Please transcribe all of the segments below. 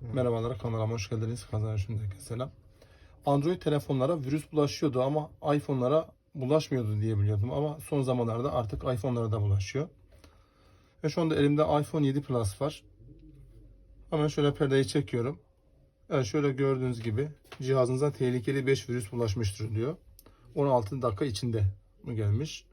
Merhabalar kanalıma hoş geldiniz. Kazan Şimdiki selam. Android telefonlara virüs bulaşıyordu ama iPhone'lara bulaşmıyordu diye biliyordum ama son zamanlarda artık iPhone'lara da bulaşıyor. Ve şu anda elimde iPhone 7 Plus var. Hemen şöyle perdeyi çekiyorum. Evet şöyle gördüğünüz gibi cihazınıza tehlikeli 5 virüs bulaşmıştır diyor. 16 dakika içinde mi gelmiş?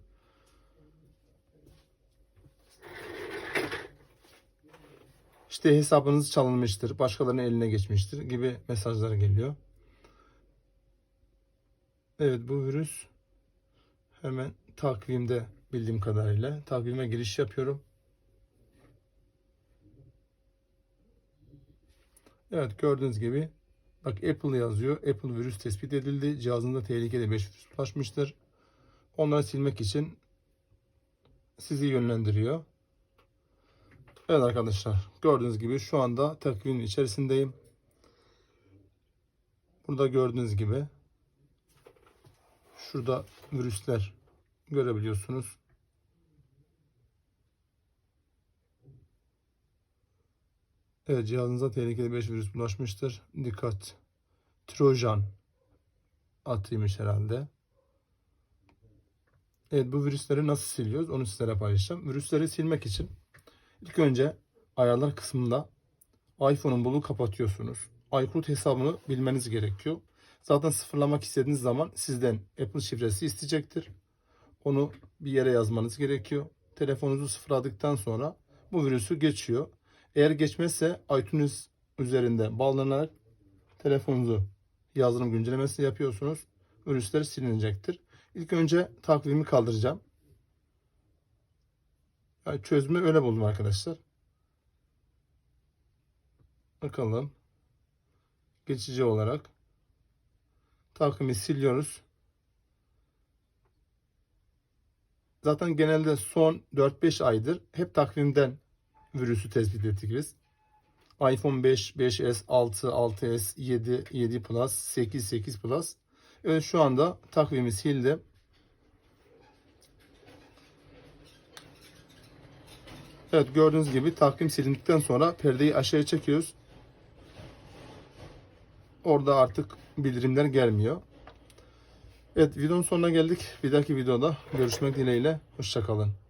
İşte hesabınız çalınmıştır, başkalarının eline geçmiştir gibi mesajlar geliyor. Evet bu virüs hemen takvimde bildiğim kadarıyla takvime giriş yapıyorum. Evet gördüğünüz gibi bak Apple yazıyor. Apple virüs tespit edildi. Cihazında tehlikeli 5 virüs ulaşmıştır. Onları silmek için sizi yönlendiriyor. Evet arkadaşlar gördüğünüz gibi şu anda takvimin içerisindeyim. Burada gördüğünüz gibi şurada virüsler görebiliyorsunuz. Evet cihazınıza tehlikeli 5 virüs bulaşmıştır. Dikkat. Trojan atıymış herhalde. Evet bu virüsleri nasıl siliyoruz onu sizlere paylaşacağım. Virüsleri silmek için İlk önce ayarlar kısmında iPhone'un bulu kapatıyorsunuz. iCloud hesabını bilmeniz gerekiyor. Zaten sıfırlamak istediğiniz zaman sizden Apple şifresi isteyecektir. Onu bir yere yazmanız gerekiyor. Telefonunuzu sıfırladıktan sonra bu virüsü geçiyor. Eğer geçmezse iTunes üzerinde bağlanarak telefonunuzu yazılım güncellemesi yapıyorsunuz. Virüsler silinecektir. İlk önce takvimi kaldıracağım. Çözümü öyle buldum arkadaşlar. Bakalım. Geçici olarak takvimi siliyoruz. Zaten genelde son 4-5 aydır hep takvimden virüsü tespit ettik biz. iPhone 5, 5S, 6, 6S, 7, 7 Plus, 8, 8 Plus. Evet şu anda takvimi sildim. Evet gördüğünüz gibi takvim silindikten sonra perdeyi aşağıya çekiyoruz. Orada artık bildirimler gelmiyor. Evet videonun sonuna geldik. Bir dahaki videoda görüşmek dileğiyle. Hoşçakalın.